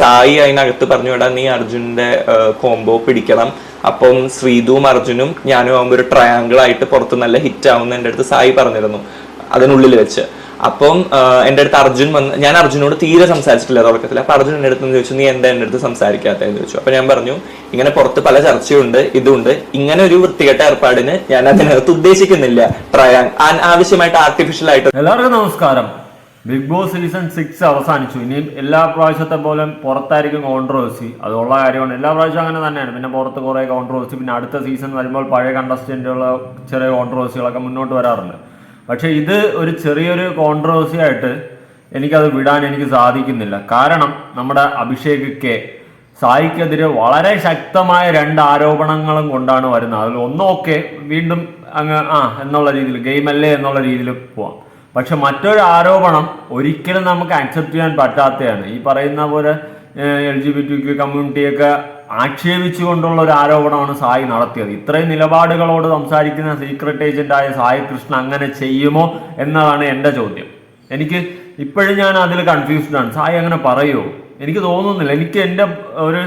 സായി അതിനകത്ത് പറഞ്ഞു വിടാൻ നീ അർജുന്റെ കോംബോ പിടിക്കണം. അപ്പം ശ്രീതുവും അർജുനും ഞാനും ആകുമ്പോൾ ഒരു ട്രയാങ്കിൾ ആയിട്ട് പുറത്ത് നല്ല ഹിറ്റ് ആവുന്ന എന്റെ അടുത്ത് സായി പറഞ്ഞിരുന്നു അതിനുള്ളിൽ വെച്ച്. അപ്പം എന്റെ അടുത്ത് അർജുൻ വന്ന് ഞാൻ അർജുനോട് തീരെ സംസാരിച്ചിട്ടില്ല തുടക്കത്തിൽ. അപ്പൊ അർജുൻ എന്റെ അടുത്ത് ചോദിച്ചു നീ എന്താ എന്റെ അടുത്ത് സംസാരിക്കാത്തതെന്ന് ചോദിച്ചു. അപ്പൊ ഞാൻ പറഞ്ഞു ഇങ്ങനെ പുറത്ത് പല ചർച്ചയുണ്ട് ഇതുണ്ട്. ഇങ്ങനെ ഒരു വൃത്തികെട്ട ഏർപ്പാടിന് ഞാൻ അതിനകത്ത് ഉദ്ദേശിക്കുന്നില്ല. ട്രയാങ് ആവശ്യമായിട്ട് ആർട്ടിഫിഷ്യൽ ആയിട്ട് എല്ലാവർക്കും നമസ്കാരം. ബിഗ് ബോസ് സീസൺ സിക്സ് അവസാനിച്ചു. ഇനിയും എല്ലാ പ്രാവശ്യത്തെ പോലെ പുറത്തായിരിക്കും കോൺട്രവേഴ്സി അതുള്ള കാര്യമാണ്. എല്ലാ പ്രാവശ്യവും അങ്ങനെ തന്നെയാണ്. പിന്നെ പുറത്ത് കുറേ കോൺട്രവേഴ്സി പിന്നെ അടുത്ത സീസൺ വരുമ്പോൾ പഴയ കണ്ടസ്റ്റന്റുകൾ ചെറിയ കോൺട്രവേഴ്സികളൊക്കെ മുന്നോട്ട് വരാറുണ്ട്. പക്ഷേ ഇത് ഒരു ചെറിയൊരു കോൺട്രവേഴ്സി ആയിട്ട് എനിക്കത് വിടാൻ എനിക്ക് സാധിക്കുന്നില്ല. കാരണം നമ്മുടെ അഭിഷേക് കെ സായിക്കെതിരെ വളരെ ശക്തമായ രണ്ട് ആരോപണങ്ങളും കൊണ്ടാണ് വരുന്നത്. അതിൽ ഒന്നൊക്കെ വീണ്ടും അങ്ങ് ആ എന്നുള്ള രീതിയിൽ ഗെയിം അല്ലേ എന്നുള്ള രീതിയിൽ പോവാം. പക്ഷെ മറ്റൊരു ആരോപണം ഒരിക്കലും നമുക്ക് അക്സെപ്റ്റ് ചെയ്യാൻ പറ്റാത്തതാണ്. ഈ പറയുന്ന പോലെ എൽ ജി ബി ടി കമ്മ്യൂണിറ്റിയൊക്കെ ആക്ഷേപിച്ചുകൊണ്ടുള്ള ഒരു ആരോപണമാണ് സായി നടത്തിയത്. ഇത്രയും നിലപാടുകളോട് സംസാരിക്കുന്ന സീക്രട്ട് ഏജന്റായ സായി കൃഷ്ണ അങ്ങനെ ചെയ്യുമോ എന്നതാണ് എന്റെ ചോദ്യം. എനിക്ക് ഇപ്പോഴും ഞാൻ അതിൽ കൺഫ്യൂസ്ഡ് ആണ്. സായി അങ്ങനെ പറയുമോ എനിക്ക് തോന്നുന്നില്ല. എനിക്ക് എന്റെ ഒരു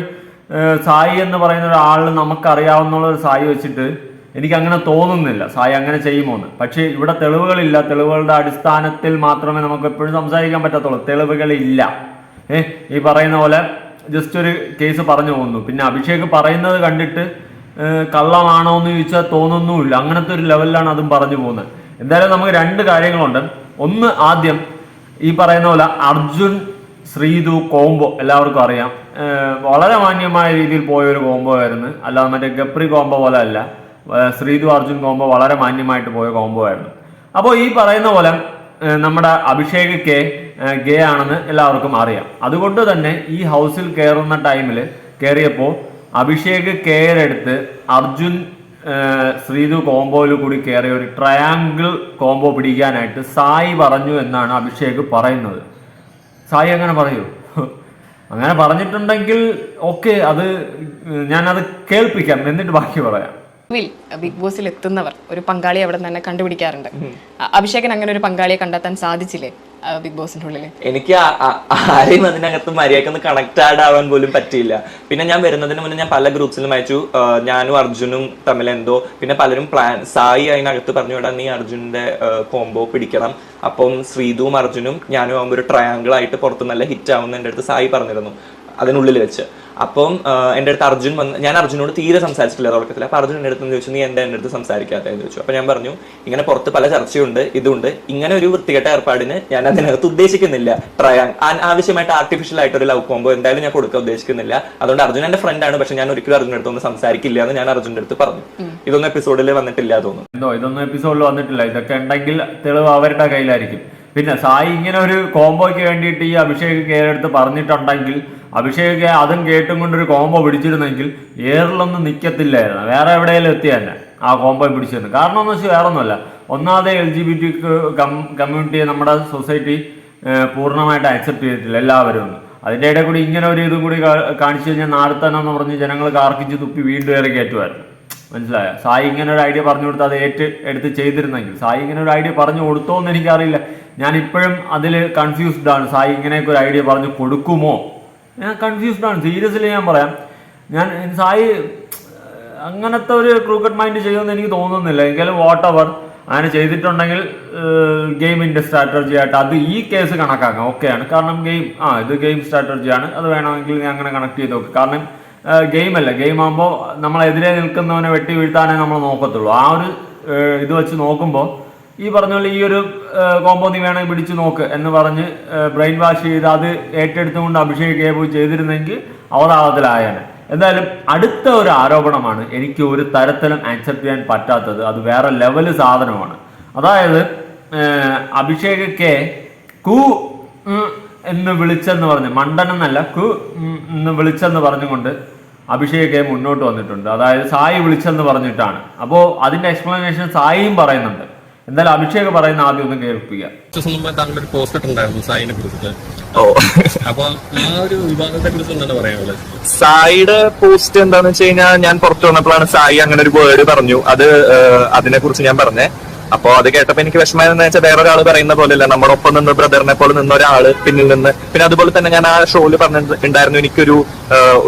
സായി എന്ന് പറയുന്ന ഒരാൾ നമുക്കറിയാവുന്ന ഒരു സായി വെച്ചിട്ട് എനിക്ക് അങ്ങനെ തോന്നുന്നില്ല. സായി അങ്ങനെ ചെയ്യുമോന്ന്. പക്ഷേ ഇവിടെ തെളിവുകളില്ല. തെളിവുകളുടെ അടിസ്ഥാനത്തിൽ മാത്രമേ നമുക്ക് എപ്പോഴും സംസാരിക്കാൻ പറ്റത്തുള്ളൂ. തെളിവുകളില്ല. ഏ ഈ പറയുന്ന പോലെ ജസ്റ്റ് ഒരു കേസ് പറഞ്ഞു പോകുന്നു. പിന്നെ അഭിഷേക് പറയുന്നത് കണ്ടിട്ട് കള്ളമാണോ എന്ന് ചോദിച്ചാൽ തോന്നുന്നുമില്ല. അങ്ങനത്തെ ഒരു ലെവലിലാണ് അതും പറഞ്ഞു പോകുന്നത്. എന്തായാലും നമുക്ക് രണ്ട് കാര്യങ്ങളുണ്ട്. ഒന്ന് ആദ്യം ഈ പറയുന്ന പോലെ അർജുൻ ശ്രീതു കോംബോ എല്ലാവർക്കും അറിയാം. വളരെ മാന്യമായ രീതിയിൽ പോയ ഒരു കോംബോ ആയിരുന്നു അല്ലാതെ മറ്റേ ഗപ്രി കോംബോ പോലെ അല്ല. ശ്രീതു അർജുൻ കോംബോ വളരെ മാന്യമായിട്ട് പോയ കോംബോ ആയിരുന്നു. അപ്പോൾ ഈ പറയുന്ന പോലെ നമ്മുടെ അഭിഷേക് കെ ഗേ ആണെന്ന് എല്ലാവർക്കും അറിയാം. അതുകൊണ്ട് തന്നെ ഈ ഹൗസിൽ കയറുന്ന ടൈമിൽ കയറിയപ്പോൾ അഭിഷേക് കെയറെടുത്ത് അർജുൻ ശ്രീതു കോംബോയിൽ കൂടി കയറിയ ഒരു ട്രയാങ്കിൾ കോംബോ പിടിക്കാനായിട്ട് സായി പറഞ്ഞു എന്നാണ് അഭിഷേക് പറയുന്നത്. സായി അങ്ങനെ പറയൂ. അങ്ങനെ പറഞ്ഞിട്ടുണ്ടെങ്കിൽ ഓക്കെ അത് ഞാനത് കേൾപ്പിക്കാം എന്നിട്ട് ബാക്കി പറയാം. ബിഗ് ബോസിൽ എത്തുന്നവർ ഒരു പങ്കാളിയെ അവിടെ തന്നെ കണ്ടുപിടിക്കാറുണ്ട്. അഭിഷേകൻ അങ്ങനെ ഒരു പങ്കാളിയെ കണ്ടെത്താൻ സാധിച്ചില്ലേ ബിഗ് ബോസിന്റെ ഉള്ളിൽ? എനിക്ക് ആരെയും അതിനകത്ത് മര്യാദക്കൊന്ന് കണക്റ്റഡ് ആവാൻ പോലും പറ്റിയില്ല. പിന്നെ ഞാൻ വരുന്നതിന് മുന്നേ ഞാൻ പല ഗ്രൂപ്പ്സിലും അയച്ചു. ഞാനും അർജുനും തമ്മിൽ എന്തോ പിന്നെ പലരും പ്ലാൻ സായി അതിനകത്ത് പറഞ്ഞു വിടാൻ നീ അർജുനന്റെ കോംബോ പിടിക്കണം. അപ്പം ശ്രീതുവും അർജുനും ഞാനും ആകുമ്പോൾ ഒരു ട്രയാങ്കിൾ ആയിട്ട് പുറത്ത് നല്ല ഹിറ്റ് ആവുന്ന എന്റെ അടുത്ത് സായി പറഞ്ഞിരുന്നു അതിനുള്ളിൽ വെച്ച്. അപ്പം എന്റെ അടുത്ത് അർജുൻ വന്ന് ഞാൻ അർജുനോട് തീരെ സംസാരിച്ചിട്ടില്ല തുടക്കത്തിൽ. അപ്പൊ അർജുൻ എന്റെ അടുത്ത് ചോദിച്ചു നീ എന്താ എന്റെ അടുത്ത് സംസാരിക്കാത്തതെന്ന്? ചോദിച്ചു. അപ്പൊ ഞാൻ പറഞ്ഞു ഇങ്ങനെ പുറത്ത് പല ചർച്ചയുണ്ട് ഇതുണ്ട്. ഇങ്ങനെ ഒരു വൃത്തികെട്ട ഏർപ്പാടിന് ഞാൻ അതിനകത്ത് ഉദ്ദേശിക്കുന്നില്ല. ട്രയാങ് ആവശ്യമായിട്ട് ആർട്ടിഫിഷ്യൽ ആയിട്ട് ഒരു ലവ് കോംബോ എന്തായാലും ഞാൻ കൊടുക്കാൻ ഉദ്ദേശിക്കുന്നില്ല. അതുകൊണ്ട് അർജുൻ എന്റെ ഫ്രണ്ടാണ് പക്ഷെ ഞാൻ ഒരിക്കലും അർജുൻ അടുത്തൊന്നും സംസാരിക്കില്ല എന്ന് ഞാൻ അർജുന്റെ അടുത്ത് പറഞ്ഞു. ഇതൊന്നും എപ്പിസോഡിൽ വന്നിട്ടില്ല തോന്നുന്നു. എന്തോ ഇതൊന്നും എപ്പിസോഡിൽ വന്നിട്ടില്ല. ഇതൊക്കെ ഉണ്ടെങ്കിൽ തെളിവ് അവരുടെ കയ്യിലായിരിക്കും. പിന്നെ സായി ഇങ്ങനെ ഒരു കോംബോയ്ക്ക് വേണ്ടിയിട്ട് ഈ അഭിഷേക് കേരളത്ത് പറഞ്ഞിട്ടുണ്ടെങ്കിൽ അഭിഷേക് അതും കേട്ടും കൊണ്ടൊരു കോംബോ പിടിച്ചിരുന്നെങ്കിൽ ഏറിലൊന്നും നിൽക്കത്തില്ലായിരുന്നു വേറെ എവിടെയെങ്കിലും എത്തിയല്ല ആ കോംബോ പിടിച്ചിരുന്നു. കാരണം എന്ന് വെച്ചാൽ വേറെ ഒന്നുമല്ല ഒന്നാമതെ എൽ ജി ബി ടി കമ്മ്യൂണിറ്റിയെ നമ്മുടെ സൊസൈറ്റി പൂർണമായിട്ട് അക്സെപ്റ്റ് ചെയ്തിട്ടില്ല എല്ലാവരും ഒന്നും. അതിന്റെ ഇടയിൽ കൂടി ഇങ്ങനെ ഒരു ഇതും കൂടി കാണിച്ചു കഴിഞ്ഞാൽ എന്ന് പറഞ്ഞ് ജനങ്ങൾ കാർക്കിച്ച് തുപ്പി വീണ്ടും ഏറെ കയറ്റുമായിരുന്നു. മനസ്സിലായോ? സായി ഇങ്ങനെ ഒരു ഐഡിയ പറഞ്ഞു കൊടുത്ത് അത് ഏറ്റ് എടുത്ത് ചെയ്തിരുന്നെങ്കിൽ. സായി ഇങ്ങനെ ഒരു ഐഡിയ പറഞ്ഞു കൊടുത്തോ എന്ന് എനിക്കറിയില്ല. ഞാൻ ഇപ്പോഴും അതിൽ കൺഫ്യൂസ്ഡ് ആണ്. സായി ഇങ്ങനെയൊക്കെ ഒരു ഐഡിയ പറഞ്ഞു കൊടുക്കുമോ? ഞാൻ കൺഫ്യൂസ്ഡ് ആണ്. സീരിയസ്ലി ഞാൻ പറയാം. ഞാൻ സായി അങ്ങനത്തെ ഒരു ക്രിക്കറ്റ് മൈൻഡ് ചെയ്യുമെന്ന് എനിക്ക് തോന്നുന്നില്ല. എങ്കിലും വാട്ട് എവർ അങ്ങനെ ചെയ്തിട്ടുണ്ടെങ്കിൽ ഗെയിമിന്റെ സ്ട്രാറ്റജി ആയിട്ട് അത് ഈ കേസ് കണക്കാക്കാം. ഓക്കെയാണ് കാരണം ഗെയിം ആ ഇത് ഗെയിം സ്ട്രാറ്റജിയാണ് അത് വേണമെങ്കിൽ ഞാൻ അങ്ങനെ കണക്ട് ചെയ്ത് നോക്കും. കാരണം ഗെയിം അല്ല. ഗെയിം ആകുമ്പോൾ നമ്മളെതിരെ നിൽക്കുന്നവനെ വെട്ടി വീഴ്ത്താനേ നമ്മൾ നോക്കത്തുള്ളൂ. ആ ഒരു ഇത് വെച്ച് നോക്കുമ്പോൾ ഈ പറഞ്ഞ പോലെ ഈ ഒരു കോമ്പോ നീ വേണമെങ്കിൽ പിടിച്ചു നോക്ക് എന്ന് പറഞ്ഞ് ബ്രെയിൻ വാഷ് ചെയ്ത് അത് ഏറ്റെടുത്തുകൊണ്ട് അഭിഷേക് കേബു ചെയ്തിരുന്നെങ്കിൽ അവതാളത്തിലായേനെ. എന്തായാലും അടുത്ത ഒരു ആരോപണമാണ് എനിക്ക് ഒരു തരത്തിലും ആക്സെപ്റ്റ് ചെയ്യാൻ പറ്റാത്തത്. അത് വേറെ ലെവൽ സാധനമാണ്. അതായത് അഭിഷേക് കെ കു എന്ന് വിളിച്ചെന്ന് പറഞ്ഞ് മണ്ടൻ എന്നല്ല കു എന്ന് വിളിച്ചെന്ന് പറഞ്ഞുകൊണ്ട് അഭിഷേക് കെ മുന്നോട്ട് വന്നിട്ടുണ്ട്. അതായത് സായി വിളിച്ചെന്ന് പറഞ്ഞിട്ടാണ്. അപ്പോൾ അതിന്റെ എക്സ്പ്ലനേഷൻ സായിയും പറയുന്നുണ്ട്. എന്തായാലും അഭിഷേക് പറയുന്ന ആദ്യം ഒന്ന് കേൾപ്പിക്കുക കുറച്ച് ദിവസം മുമ്പ് താങ്കൾ ഒരു പോസ്റ്റ് ഇട്ടുണ്ടായിരുന്നു സായിനെ കുറിച്ചിട്ട് ഓ. അപ്പൊ ആ ഒരു വിഭാഗത്തെ കുറിച്ച് എന്താണ് പറയാനുള്ളത്? സായിയുടെ പോസ്റ്റ് എന്താണെന്ന് വെച്ച് കഴിഞ്ഞാൽ ഞാൻ പുറത്തു വന്നപ്പോഴാണ് സായി അങ്ങനെ ഒരു വേർഡ് പറഞ്ഞു. അത് അതിനെ കുറിച്ച് ഞാൻ പറഞ്ഞേ. അപ്പൊ അത് കേട്ടപ്പോ എനിക്ക് വിഷമം വെച്ചാൽ വേറെ ഒരാൾ പറയുന്ന പോലെയല്ല. നമ്മുടെ ഒപ്പം നിന്ന് ബ്രദറിനെ പോലെ നിന്ന ഒരാൾ പിന്നിൽ നിന്ന്. പിന്നെ അതുപോലെ തന്നെ ഞാൻ ആ ഷോയിൽ പറഞ്ഞിട്ടുണ്ടായിരുന്നു എനിക്കൊരു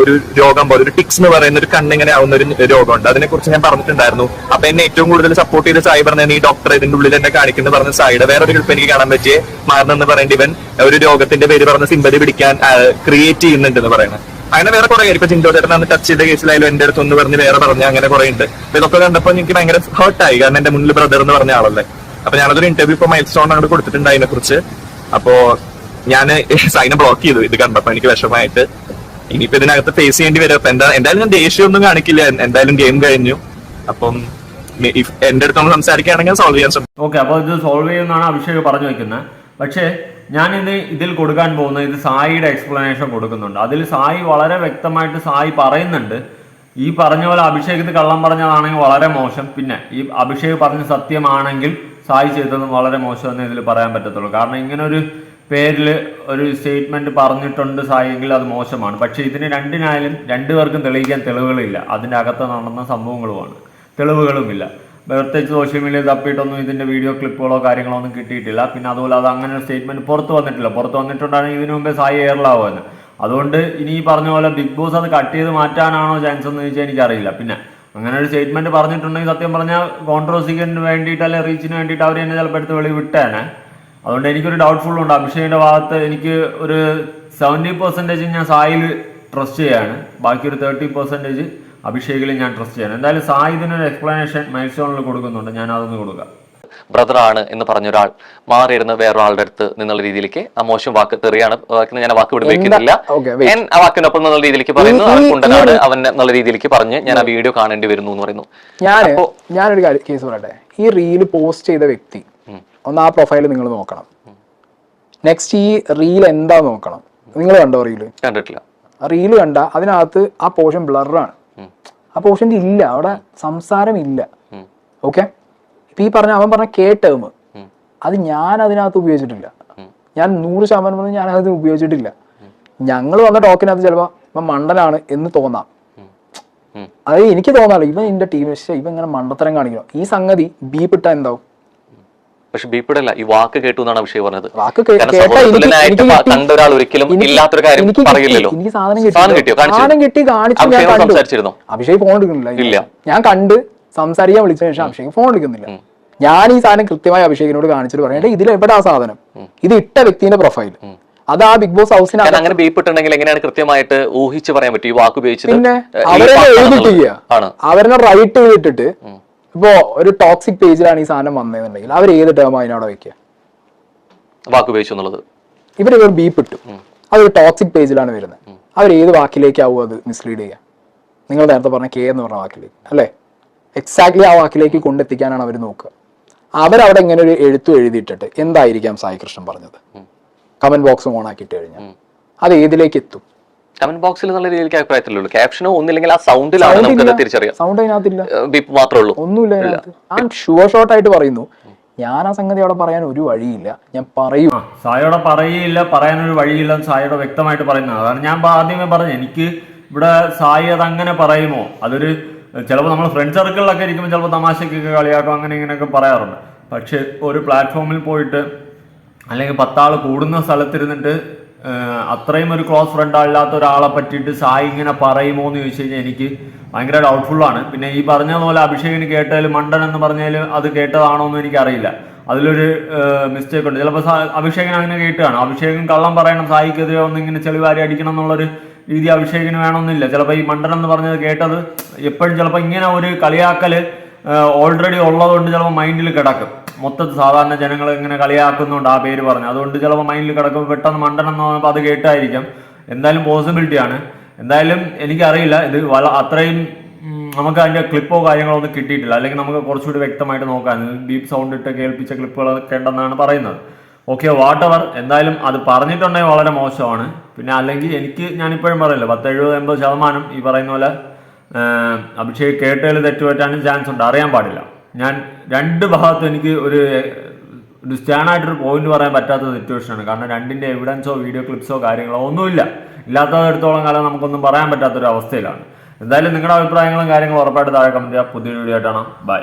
ഒരു രോഗം പോലെ ഒരു ടിക്സ് എന്ന് പറയുന്ന ഒരു കണ്ണിങ്ങനെ ആവുന്ന ഒരു രോഗമുണ്ട്. അതിനെ കുറിച്ച് ഞാൻ പറഞ്ഞിട്ടുണ്ടായിരുന്നു. അപ്പൊ എന്നെ ഏറ്റവും കൂടുതൽ സപ്പോർട്ട് ചെയ്ത സായി പറഞ്ഞ ഈ ഡോക്ടർ ഇതിന്റെ ഉള്ളിൽ എന്നെ കാണിക്കുന്നു പറഞ്ഞ സായിയുടെ വേറൊരു ഹെൽപ്പ് എനിക്ക് കാണാൻ പറ്റിയേ മാറുന്നെന്ന് പറയേണ്ടി ഇവൻ ഒരു രോഗത്തിന്റെ പേര് പറഞ്ഞ സിമ്പതി പിടിക്കാൻ ക്രിയേറ്റ് ചെയ്യുന്നുണ്ടെന്ന് പറയുന്നത്. അങ്ങനെ വേറെ കുറെ ഇപ്പൊ ചിന്തോ ചേട്ടൻ ടച്ച് ചെയ്ത കേസിലായാലും എന്റെ അടുത്ത് ഒന്ന് പറഞ്ഞ് വേറെ പറഞ്ഞു അങ്ങനെ കുറെ ഉണ്ട്. ഇതൊക്കെ കണ്ടപ്പോ എനിക്ക് ഭയങ്കര ഹേർട്ടായി കാരണം എന്റെ മുന്നിൽ ബ്രദർ എന്ന് പറഞ്ഞ ആളല്ലേ. അപ്പൊ ഞാനതൊരു ഇന്റർവ്യൂ ഇപ്പൊ മൈൽ സ്റ്റോൺ അങ്ങോട്ട് കൊടുത്തിട്ടുണ്ട് അതിനെ കുറിച്ച് അപ്പോ ഞാൻ സൈനെ ബ്ലോക്ക് ചെയ്തു ഇത് കണ്ടപ്പോ എനിക്ക് വിഷമമായിട്ട്. ഇനിയിപ്പോ ഇതിനകത്ത് ഫേസ് ചെയ്യേണ്ടി വരും. അപ്പൊ എന്താ എന്തായാലും ഞാൻ ദേഷ്യമൊന്നും കാണിക്കില്ല. എന്തായാലും ഗെയിം കഴിഞ്ഞു. അപ്പം എന്റെ അടുത്തൊന്ന് സംസാരിക്കുകയാണെങ്കിൽ സോൾവ് ചെയ്യാൻ ശ്രമിക്കും. ഓക്കെ അപ്പോൾ ഇത് സോൾവ് ചെയ്യുന്നതാണ് അഭിഷേക് പറഞ്ഞു വെക്കുന്നത്. പക്ഷേ ഞാനിത് ഇതിൽ കൊടുക്കാൻ പോകുന്നത് ഇത് സായിയുടെ എക്സ്പ്ലനേഷൻ കൊടുക്കുന്നുണ്ട്. അതിൽ സായി വളരെ വ്യക്തമായിട്ട് സായി പറയുന്നുണ്ട്. ഈ പറഞ്ഞ പോലെ അഭിഷേക് കള്ളം പറഞ്ഞതാണെങ്കിൽ വളരെ മോശം. പിന്നെ ഈ അഭിഷേക് പറഞ്ഞ സത്യമാണെങ്കിൽ സായി ചെയ്തത് വളരെ മോശം എന്ന് ഇതിൽ പറയാൻ പറ്റത്തുള്ളൂ. കാരണം ഇങ്ങനെ ഒരു പേരിൽ ഒരു സ്റ്റേറ്റ്മെന്റ് പറഞ്ഞിട്ടുണ്ട് സായി എങ്കിൽ അത് മോശമാണ്. പക്ഷേ ഇതിന് രണ്ടിനായാലും രണ്ടുപേർക്കും തെളിയിക്കാൻ തെളിവുകളില്ല. അതിന്റെ അകത്ത് നടന്ന സംഭവങ്ങളുമാണ്. തെളിവുകളുമില്ല. പ്രത്യേകിച്ച് സോഷ്യൽ മീഡിയയിൽ തപ്പിയിട്ടൊന്നും ഇതിന്റെ വീഡിയോ ക്ലിപ്പുകളോ കാര്യങ്ങളോ ഒന്നും കിട്ടിയിട്ടില്ല. പിന്നെ അതുപോലെ അത് അങ്ങനെ ഒരു സ്റ്റേറ്റ്മെന്റ് പുറത്ത് വന്നിട്ടില്ല. പുറത്ത് വന്നിട്ടുണ്ടാണെങ്കിൽ ഇതിനു മുമ്പേ സായി എയറിലാവുമെന്ന് അതുകൊണ്ട് ഇനി ഈ പറഞ്ഞ പോലെ ബിഗ് ബോസ് അത് കട്ട് ചെയ്ത് മാറ്റാനാണോ ചാൻസ് എന്ന് ചോദിച്ചാൽ എനിക്കറിയില്ല. പിന്നെ അങ്ങനെ ഒരു സ്റ്റേറ്റ്മെന്റ് പറഞ്ഞിട്ടുണ്ടെങ്കിൽ സത്യം പറഞ്ഞാൽ കോൺട്രവേഴ്സിക്ക് വേണ്ടിയിട്ട് അല്ലെങ്കിൽ റീച്ചിന് വേണ്ടിയിട്ട് അവർ എന്നെ ചിലപ്പോൾ എടുത്ത് വെളി വിട്ടേനെ. അതുകൊണ്ട് എനിക്കൊരു ഡൗട്ട്ഫുൾ ഉണ്ട്. അഭിഷേകിന്റെ ഭാഗത്ത് എനിക്ക് ഒരു സെവന്റി പെർസെന്റേജ് ഞാൻ സായിൽ ട്രസ്റ്റ് ചെയ്യാണ്. ബാക്കി ഒരു തേർട്ടി പെർസെന്റേജ് അഭിഷേകിൽ ഞാൻ ട്രസ്റ്റ് ചെയ്യണം എന്തായാലും സായി ഒരു എക്സ്പ്ലനേഷൻ മൈൽസ്റ്റോണിൽ കൊടുക്കുന്നുണ്ട്. ഞാൻ അതൊന്ന് കൊടുക്കാം. ബ്രദറാണ് എന്ന് പറഞ്ഞ ഒരാൾ മാറിയിരുന്ന വേറൊരാളുടെ അടുത്ത് നിന്നുള്ള രീതിയിലേക്ക് ആ മോശം വാക്ക് തെറിയാണ്. വാക്കിന് ഞാൻ ആ വാക്ക് ഉപയോഗിക്കുന്നില്ല. ഞാൻ ആ വാക്കിനൊപ്പം എന്നുള്ള രീതിയിലേക്ക് പറയുന്നു. അവൻ കുണ്ടനാണ് അവൻ എന്നുള്ള രീതിയിലേക്ക് പറഞ്ഞ് ഞാൻ ആ വീഡിയോ കാണേണ്ടി വരുന്നു എന്ന് പറയുന്നു. ഞാൻ ഞാനൊരു കാര്യം കേസ് പറയട്ടെ. ഈ റീൽ പോസ്റ്റ് ചെയ്ത വ്യക്തി ഒന്ന് ആ പ്രൊഫൈൽ നിങ്ങൾ നോക്കണം. നെക്സ്റ്റ് ഈ റീൽ എന്താ നോക്കണം. നിങ്ങൾ കണ്ടോ റീൽ കണ്ടിട്ടില്ല. ആ റീൽ കണ്ട അതിനകത്ത് ആ പോർഷൻ ബ്ലറാണ് ആ പോർഷന്റെ ഇല്ല. അവിടെ സംസാരം ഇല്ല. ഓക്കെ ഇപ്പൊ ഈ പറഞ്ഞ അവൻ പറഞ്ഞ കേ ടേം അത് ഞാൻ അതിനകത്ത് ഉപയോഗിച്ചിട്ടില്ല. ഞാൻ നൂറ് ശതമാനം പറഞ്ഞ് ഞാൻ അതിന് ഉപയോഗിച്ചിട്ടില്ല. ഞങ്ങൾ വന്ന ടോക്കിനകത്ത് ചിലപ്പോൾ ഇപ്പൊ മണ്ടനാണ് എന്ന് തോന്നാം. അതായത് എനിക്ക് തോന്നാറില്ല. ഇവൻ എന്റെ ടീം പക്ഷേ ഇവൻ ഇങ്ങനെ മണ്ടത്തരം കാണിക്കണം. ഈ സംഗതി ബി ഇട്ടാ എന്താവും? പക്ഷെ ഭീപ്പിടല്ല ഈ വാക്ക് കേട്ടു എന്നാണ് അഭിഷേക് പറഞ്ഞത്. കണ്ട ഒരാൾ ഒരിക്കലും ഇല്ലാത്തൊരു കാര്യം. പറയില്ലല്ലോ. സംസാരിച്ചിരുന്നു സാധനം കിട്ടിയോ? അഭിഷേക് സംസാരിച്ചിരുന്നോ? അഭിഷേക് ഫോൺ എടുക്കുന്നില്ല ഇല്ല. ഞാൻ കണ്ട് സംസാരിക്കാൻ വിളിച്ച ശേഷം അഭിഷേക് ഫോൺ എടുക്കുന്നില്ല. ഞാൻ ഈ സാധനം കൃത്യമായി അഭിഷേകിനോട് കാണിച്ചിട്ട് പറയാം ഇതിൽ എവിടെ ആ സാധനം ഇത് ഇട്ട വ്യക്തിന്റെ പ്രൊഫൈൽ അത് ആ ബിഗ് ബോസ് ഹൗസിന് അങ്ങനെ ബീപ്പിട്ടുണ്ടെങ്കിൽ എങ്ങനെയാണ് കൃത്യമായിട്ട് ഊഹിച്ച് പറയാൻ പറ്റും ഈ വാക്ക് ഉപയോഗിച്ചത്? പിന്നെ. അവരെ റൈറ്റ് ചെയ്തിട്ടിട്ട് ഇപ്പോ ഒരു ടോക്സിക് പേജിലാണ് ഈ സാധനം വന്നതെന്നുണ്ടെങ്കിൽ അവർ ഏത് ടേം അതിനവിടെ വെക്കുക? വാക്ക് ഉപയോഗിച്ചു എന്നുള്ളത്. ഇവർ ഇവർ ബീപ്പ് ഇട്ടു. അതൊരു ടോക്സിക് പേജിലാണ് വരുന്നത്. അവർ ഏത് വാക്കിലേക്കാവും അത് മിസ്ലീഡ് ചെയ്യുക? നിങ്ങൾ നേരത്തെ പറഞ്ഞ കെ എന്ന് പറഞ്ഞ വാക്കിലേക്ക് അല്ലേ? എക്സാക്ട്ലി ആ വാക്കിലേക്ക് കൊണ്ടെത്തിക്കാനാണ് അവർ നോക്കുക. അവരവിടെ ഇങ്ങനെ ഒരു എഴുത്തു എഴുതിയിട്ടിട്ട് എന്തായിരിക്കാം സായി കൃഷ്ണൻ പറഞ്ഞത്? കമന്റ് ബോക്സ് ഓൺ ആക്കിയിട്ട് കഴിഞ്ഞാൽ. അത് ഏതിലേക്ക് എത്തും? കമന്റ് ബോക്സിൽ നല്ല രീതിയിൽ അഭിപ്രായത്തിലുള്ളൂ ക്യാപ്ഷനോ ഒന്നില്ലെങ്കിൽ ആ സൗണ്ടിലാണ് നമുക്ക് തിരിച്ചറിയാം. സൗണ്ട് അതിനകത്തില്ല. ബീപ്പ് മാത്രമേ ഉള്ളൂ. ഒന്നുമില്ല ഞാൻ ഷുവർ ഷോട്ട് ആയിട്ട് പറയുന്നു. ഞാൻ ആ സംഗതി അവിടെ പറയാൻ ഒരു വഴിയില്ല. ഞാൻ പറയൂ. സായോടെ പറയില്ല ഒരു വഴിയില്ല സായോടെ വ്യക്തമായിട്ട് പറയുന്നത്. അതാണ് ഞാൻ ആദ്യമേ പറഞ്ഞു എനിക്ക് ഇവിടെ സായി അത് അങ്ങനെ പറയുമോ? അതൊരു ചിലപ്പോൾ നമ്മൾ ഫ്രണ്ട് സർക്കിളിലൊക്കെ ഇരിക്കുമ്പോൾ ചിലപ്പോൾ തമാശക്കൊക്കെ കളിയാക്കും അങ്ങനെ ഇങ്ങനെയൊക്കെ പറയാറുണ്ട്. പക്ഷെ ഒരു പ്ലാറ്റ്ഫോമിൽ പോയിട്ട് അല്ലെങ്കിൽ പത്താൾ കൂടുന്ന സ്ഥലത്തിരുന്നിട്ട് അത്രയും ഒരു ക്ലോസ് ഫ്രണ്ട് അല്ലാത്ത ഒരാളെ പറ്റിയിട്ട് സായി ഇങ്ങനെ പറയുമോ എന്ന് ചോദിച്ചു കഴിഞ്ഞാൽ എനിക്ക് ഭയങ്കര ഡൗട്ട്ഫുള്ളാണ് പിന്നെ ഈ പറഞ്ഞതുപോലെ പോലെ അഭിഷേകിന് കേട്ടാൽ മണ്ടൻ എന്ന് പറഞ്ഞാൽ അത് കേട്ടതാണോ എന്ന് എനിക്കറിയില്ല. അതിലൊരു മിസ്റ്റേക്ക് ഉണ്ട്. ചിലപ്പോൾ അഭിഷേകൻ അങ്ങനെ കേട്ടുകയാണ് അഭിഷേകൻ കള്ളം പറയണം സായിക്കെതിരെ ഒന്ന് ഇങ്ങനെ ചെളിവാരി അടിക്കണം എന്നുള്ളൊരു രീതി അഭിഷേകിന് വേണമെന്നില്ല. ചിലപ്പോൾ ഈ മണ്ടൻ എന്ന് പറഞ്ഞത് കേട്ടത് എപ്പോഴും ചിലപ്പോൾ ഇങ്ങനെ ഒരു കളിയാക്കൽ ഓൾറെഡി ഉള്ളതുകൊണ്ട് ചിലപ്പോൾ മൈൻഡിൽ കിടക്കും. മൊത്തത്തിൽ സാധാരണ ജനങ്ങൾ ഇങ്ങനെ കളിയാക്കുന്നുണ്ട് ആ പേര് പറഞ്ഞു. അതുകൊണ്ട് ചിലപ്പോൾ മൈൻഡിൽ കിടക്കും പെട്ടെന്ന് മണ്ടണം എന്ന് പറഞ്ഞപ്പോൾ അത് കേട്ടായിരിക്കാം. എന്തായാലും പോസിബിലിറ്റി ആണ്. എന്തായാലും എനിക്കറിയില്ല. ഇത് വള അത്രയും നമുക്ക് അതിന്റെ ക്ലിപ്പോ കാര്യങ്ങളോ ഒന്നും കിട്ടിയിട്ടില്ല. അല്ലെങ്കിൽ നമുക്ക് കുറച്ചുകൂടി വ്യക്തമായിട്ട് നോക്കാൻ ബീപ്പ് സൗണ്ട് ഇട്ട് കേൾപ്പിച്ച ക്ലിപ്പുകളൊക്കെ ഉണ്ടെന്നാണ് പറയുന്നത്. ഓക്കെ വാട്ട് എവർ എന്തായാലും അത് പറഞ്ഞിട്ടുണ്ടെങ്കിൽ വളരെ മോശമാണ്. പിന്നെ അല്ലെങ്കിൽ എനിക്ക് ഞാനിപ്പോഴും പറയില്ല. പത്ത് എഴുപത് എൺപത് ശതമാനം ഈ പറയുന്ന പോലെ അഭിഷേക് കേട്ടതിൽ തെറ്റുപറ്റാനും ചാൻസ് ഉണ്ട്. അറിയാൻ പാടില്ല. ഞാൻ രണ്ട് ഭാഗത്തും എനിക്ക് ഒരു ഒരു സ്റ്റാൻഡായിട്ടൊരു പോയിന്റ് പറയാൻ പറ്റാത്ത സിറ്റുവേഷനാണ് കാരണം രണ്ടിന്റെ എവിഡൻസോ വീഡിയോ ക്ലിപ്സോ കാര്യങ്ങളോ ഒന്നുമില്ല. ഇല്ലാത്തടത്തോളം കാലം നമുക്കൊന്നും പറയാൻ പറ്റാത്തൊരു അവസ്ഥയിലാണ് എന്തായാലും നിങ്ങളുടെ അഭിപ്രായങ്ങളും കാര്യങ്ങളും ഉറപ്പായിട്ട് താഴെ കമന്റ് ചെയ്യുക പുതിയ വീഡിയോ ആയിട്ടാണ് ബൈ